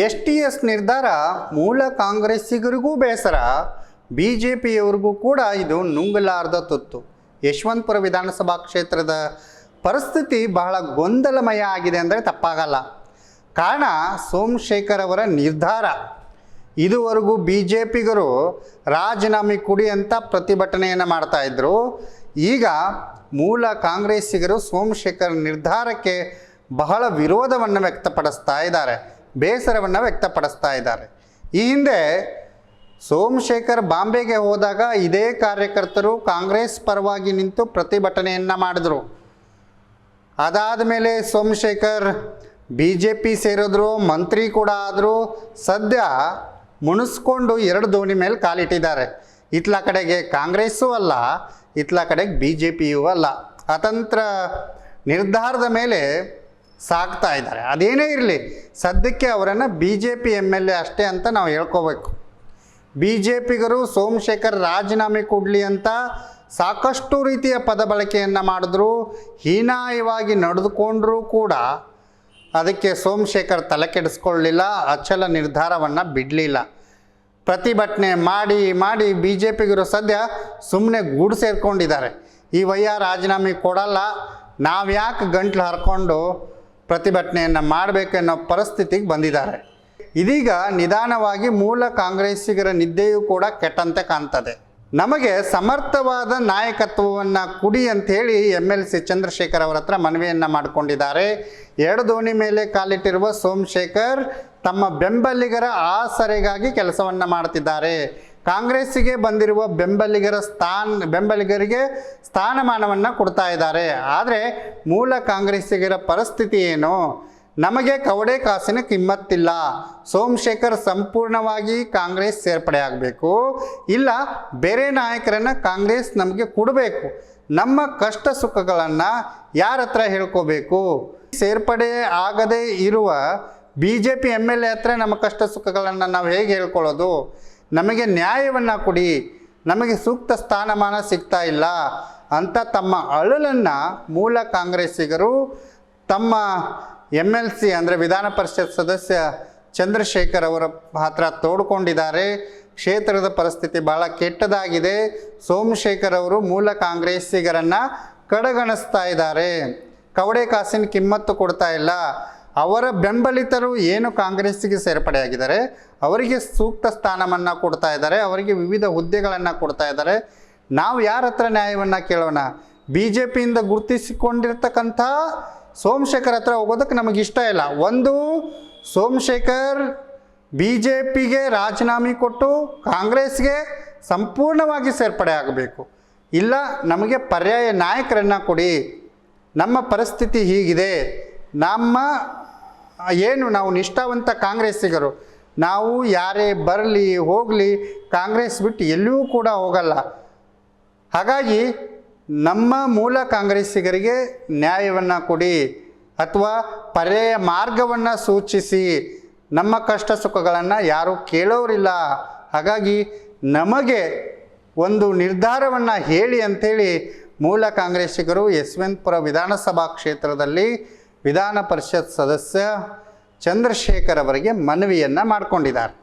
S T S ನಿರ್ಧಾರ ಮೂಲ ಕಾಂಗ್ರೆಸ್ಸಿಗರಿಗೂ ಬೇಸರ ಬಿ ಜೆ ಪಿಯವರಿಗೂ ಕೂಡ ಇದು ನುಂಗಲಾರ್ದ ತುತ್ತು. ಯಶವಂತಪುರ ವಿಧಾನಸಭಾ ಕ್ಷೇತ್ರದ ಪರಿಸ್ಥಿತಿ ಬಹಳ ಗೊಂದಲಮಯ ಆಗಿದೆ ಅಂದರೆ ತಪ್ಪಾಗಲ್ಲ. ಕಾರಣ ಸೋಮಶೇಖರ್ ಅವರ ನಿರ್ಧಾರ. ಇದುವರೆಗೂ ಬಿ ಜೆ ಪಿಗರು ರಾಜೀನಾಮೆ ಕೊಡಿ ಅಂತ ಪ್ರತಿಭಟನೆಯನ್ನು ಮಾಡ್ತಾಯಿದ್ರು ಈಗ ಮೂಲ ಕಾಂಗ್ರೆಸ್ಸಿಗರು ಸೋಮಶೇಖರ್ ನಿರ್ಧಾರಕ್ಕೆ ಬಹಳ ವಿರೋಧವನ್ನು ವ್ಯಕ್ತಪಡಿಸ್ತಾ ಇದ್ದಾರೆ. ಬೇಸರವನ್ನು ವ್ಯಕ್ತಪಡಿಸ್ತಾ ಇದ್ದಾರೆ. ಈ ಹಿಂದೆ ಸೋಮಶೇಖರ್ ಬಾಂಬೆಗೆ ಹೋದಾಗ ಇದೇ ಕಾರ್ಯಕರ್ತರು ಕಾಂಗ್ರೆಸ್ ಪರವಾಗಿ ನಿಂತು ಪ್ರತಿಭಟನೆಯನ್ನು ಮಾಡಿದ್ರು. ಅದಾದ ಮೇಲೆ ಸೋಮಶೇಖರ್ ಬಿ ಜೆ ಪಿ ಸೇರಿದ್ರು, ಮಂತ್ರಿ ಕೂಡ ಆದರೂ, ಸದ್ಯ ಮುಣಿಸ್ಕೊಂಡು ಎರಡು ದೋಣಿ ಮೇಲೆ ಕಾಲಿಟ್ಟಿದ್ದಾರೆ. ಇತ್ಲ ಕಡೆಗೆ ಕಾಂಗ್ರೆಸ್ಸೂ ಅಲ್ಲ, ಇತ್ಲ ಕಡೆಗೆ ಬಿ ಜೆ ಪಿಯೂ ಅಲ್ಲ. ಅತಂತ್ರ ನಿರ್ಧಾರದ ಮೇಲೆ ಸಾಗ್ತಾ ಇದ್ದಾರೆ. ಅದೇನೇ ಇರಲಿ, ಸದ್ಯಕ್ಕೆ ಅವರನ್ನು B J P M L A ಅಷ್ಟೇ ಅಂತ ನಾವು ಹೇಳ್ಕೋಬೇಕು. ಬಿ ಜೆ ಪಿಗರು ಸೋಮಶೇಖರ್ ರಾಜೀನಾಮೆ ಕೊಡಲಿ ಅಂತ ಸಾಕಷ್ಟು ರೀತಿಯ ಪದ ಬಳಕೆಯನ್ನು ಮಾಡಿದ್ರು. ಹೀನಾಯವಾಗಿ ನಡೆದುಕೊಂಡ್ರೂ ಕೂಡ ಅದಕ್ಕೆ ಸೋಮಶೇಖರ್ ತಲೆ ಕೆಡಿಸ್ಕೊಳ್ಳಲಿಲ್ಲ ಅಚಲ ನಿರ್ಧಾರವನ್ನು ಬಿಡಲಿಲ್ಲ. ಪ್ರತಿಭಟನೆ ಮಾಡಿ ಮಾಡಿ ಬಿ ಜೆ ಪಿಗರು ಸದ್ಯ ಸುಮ್ಮನೆ ಗೂಡು ಸೇರ್ಕೊಂಡಿದ್ದಾರೆ. ಈ ವಯ್ಯ ರಾಜೀನಾಮೆ ಕೊಡಲ್ಲ ನಾವು ಯಾಕೆ ಗಂಟ್ಲು ಹರ್ಕೊಂಡು ಪ್ರತಿಭಟನೆಯನ್ನು ಮಾಡಬೇಕೆನ್ನೋ ಪರಿಸ್ಥಿತಿಗೆ ಬಂದಿದ್ದಾರೆ. ಇದೀಗ ನಿಧಾನವಾಗಿ ಮೂಲ ಕಾಂಗ್ರೆಸ್ಸಿಗರ ನಿದ್ದೆಯೂ ಕೂಡ ಕೆಟ್ಟಂತೆ ಕಾಣ್ತದೆ. ನಮಗೆ ಸಮರ್ಥವಾದ ನಾಯಕತ್ವವನ್ನು ಕುಡಿ ಅಂಥೇಳಿ ಎಂ ಎಲ್ ಸಿ ಚಂದ್ರಶೇಖರ್ ಅವರ ಹತ್ರ ಮನವಿಯನ್ನು ಮಾಡಿಕೊಂಡಿದ್ದಾರೆ. ಎರಡು ದೋಣಿ ಮೇಲೆ ಕಾಲಿಟ್ಟಿರುವ ಸೋಮಶೇಖರ್ ತಮ್ಮ ಬೆಂಬಲಿಗರ ಆಸರೆಗಾಗಿ ಕೆಲಸವನ್ನು ಮಾಡ್ತಿದ್ದಾರೆ. ಕಾಂಗ್ರೆಸ್ಸಿಗೆ ಬಂದಿರುವ ಬೆಂಬಲಿಗರ ಸ್ಥಾನ, ಬೆಂಬಲಿಗರಿಗೆ ಸ್ಥಾನಮಾನವನ್ನು ಕೊಡ್ತಾ ಇದ್ದಾರೆ. ಆದರೆ ಮೂಲ ಕಾಂಗ್ರೆಸ್ಸಿಗರ ಪರಿಸ್ಥಿತಿ ಏನು? ನಮಗೆ ಕವಡೆ ಕಾಸಿನ ಕಿಮ್ಮತ್ತಿಲ್ಲ. ಸೋಮಶೇಖರ್ ಸಂಪೂರ್ಣವಾಗಿ ಕಾಂಗ್ರೆಸ್ ಸೇರ್ಪಡೆ ಆಗಬೇಕು. ಇಲ್ಲ, ಬೇರೆ ನಾಯಕರನ್ನು ಕಾಂಗ್ರೆಸ್ ನಮಗೆ ಕೊಡಬೇಕು. ನಮ್ಮ ಕಷ್ಟ ಸುಖಗಳನ್ನು ಯಾರ ಹತ್ರ ಹೇಳ್ಕೋಬೇಕು? ಸೇರ್ಪಡೆ ಆಗದೇ ಇರುವ B J P M L A ಹತ್ರ ನಮ್ಮ ಕಷ್ಟ ಸುಖಗಳನ್ನು ನಾವು ಹೇಗೆ ಹೇಳ್ಕೊಳ್ಳೋದು? ನಮಗೆ ನ್ಯಾಯವನ್ನು ಕೊಡಿ. ನಮಗೆ ಸೂಕ್ತ ಸ್ಥಾನಮಾನ ಸಿಗ್ತಾ ಇಲ್ಲ. ಅಂತ ತಮ್ಮ ಅಳಲನ್ನು ಮೂಲ ಕಾಂಗ್ರೆಸ್ಸಿಗರು, ತಮ್ಮ ಎಂ ಎಲ್ ಸಿ ಅಂದರೆ ವಿಧಾನ ಪರಿಷತ್ ಸದಸ್ಯ ಚಂದ್ರಶೇಖರ್ ಅವರ ಹತ್ರ ತೋಡ್ಕೊಂಡಿದ್ದಾರೆ. ಕ್ಷೇತ್ರದ ಪರಿಸ್ಥಿತಿ ಬಹಳ ಕೆಟ್ಟದಾಗಿದೆ. ಸೋಮಶೇಖರ್ ಅವರು ಮೂಲ ಕಾಂಗ್ರೆಸ್ಸಿಗರನ್ನು ಕಡೆಗಣಿಸ್ತಾ ಇದ್ದಾರೆ. ಕವಡೆ ಕಾಸಿನ ಕಿಮ್ಮತ್ತು ಕೊಡ್ತಾ ಇಲ್ಲ. ಅವರ ಬೆಂಬಲಿತರು ಏನು ಕಾಂಗ್ರೆಸ್ಸಿಗೆ ಸೇರ್ಪಡೆಯಾಗಿದ್ದಾರೆ, ಅವರಿಗೆ ಸೂಕ್ತ ಸ್ಥಾನವನ್ನು ಕೊಡ್ತಾ ಇದ್ದಾರೆ, ಅವರಿಗೆ ವಿವಿಧ ಹುದ್ದೆಗಳನ್ನು ಕೊಡ್ತಾ ಇದ್ದಾರೆ. ನಾವು ಯಾರ ಹತ್ರ ನ್ಯಾಯವನ್ನು ಕೇಳೋಣ? ಬಿ ಜೆ ಪಿಯಿಂದ ಗುರುತಿಸಿಕೊಂಡಿರ್ತಕ್ಕಂಥ ಸೋಮಶೇಖರ್ ಹತ್ರ ಹೋಗೋದಕ್ಕೆ ನಮಗೆ ಇಷ್ಟ ಇಲ್ಲ. ಒಂದು, ಸೋಮಶೇಖರ್ ಬಿ ಜೆ ಪಿಗೆ ರಾಜೀನಾಮೆ ಕೊಟ್ಟು ಕಾಂಗ್ರೆಸ್ಗೆ ಸಂಪೂರ್ಣವಾಗಿ ಸೇರ್ಪಡೆ ಆಗಬೇಕು. ಇಲ್ಲ, ನಮಗೆ ಪರ್ಯಾಯ ನಾಯಕರನ್ನು ಕೊಡಿ. ನಮ್ಮ ಪರಿಸ್ಥಿತಿ ಹೀಗಿದೆ. ನಮ್ಮ, ಏನು ನಾವು ನಿಷ್ಠಾವಂತ ಕಾಂಗ್ರೆಸ್ಸಿಗರು, ನಾವು ಯಾರೇ ಬರಲಿ, ಹೋಗಲಿ, ಕಾಂಗ್ರೆಸ್ ಬಿಟ್ಟು ಎಲ್ಲೂ ಕೂಡ ಹೋಗಲ್ಲ. ಹಾಗಾಗಿ ನಮ್ಮ ಮೂಲ ಕಾಂಗ್ರೆಸ್ಸಿಗರಿಗೆ ನ್ಯಾಯವನ್ನು ಕೊಡಿ ಅಥವಾ ಪರ್ಯಾಯ ಮಾರ್ಗವನ್ನು ಸೂಚಿಸಿ. ನಮ್ಮ ಕಷ್ಟ ಸುಖಗಳನ್ನು ಯಾರೂ ಕೇಳೋರಿಲ್ಲ. ಹಾಗಾಗಿ ನಮಗೆ ಒಂದು ನಿರ್ಧಾರವನ್ನು ಹೇಳಿ ಅಂಥೇಳಿ ಮೂಲ ಕಾಂಗ್ರೆಸ್ಸಿಗರು ಯಶವಂತಪುರ ವಿಧಾನಸಭಾ ಕ್ಷೇತ್ರದಲ್ಲಿ ವಿಧಾನ ಪರಿಷತ್ ಸದಸ್ಯ ಚಂದ್ರಶೇಖರ್ ಅವರಿಗೆ ಮನವಿಯನ್ನು ಮಾಡಿಕೊಂಡಿದ್ದಾರೆ.